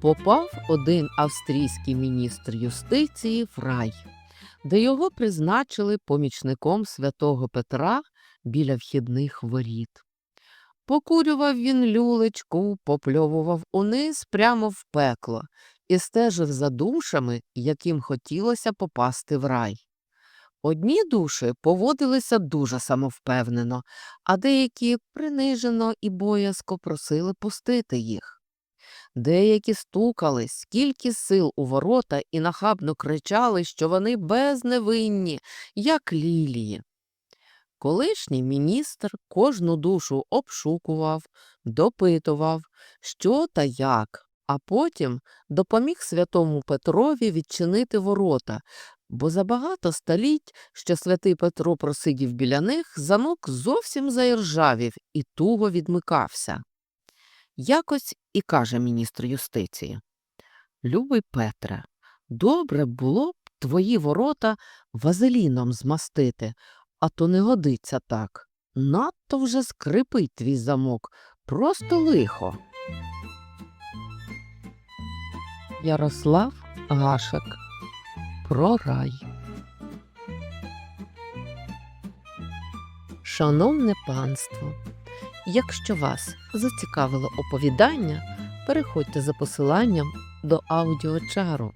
попав один австрійський міністр юстиції в рай, де його призначили помічником святого Петра біля вхідних воріт. Покурював він люлечку, попльовував униз прямо в пекло і стежив за душами, яким хотілося попасти в рай. Одні душі поводилися дуже самовпевнено, а деякі принижено і боязко просили пустити їх. Деякі стукали, скільки сил у ворота і нахабно кричали, що вони безневинні, як лілії. Колишній міністр кожну душу обшукував, допитував, що та як, а потім допоміг святому Петрові відчинити ворота, бо за багато століть, що святий Петро просидів біля них, замок зовсім заіржавів і туго відмикався. Якось і каже міністр юстиції Любий Петре, добре було б твої ворота вазеліном змастити, а то не годиться так. Надто вже скрипить твій замок, просто лихо. Ярослав Гашек Про рай. Шановне панство, якщо вас зацікавило оповідання, переходьте за посиланням до аудіочару.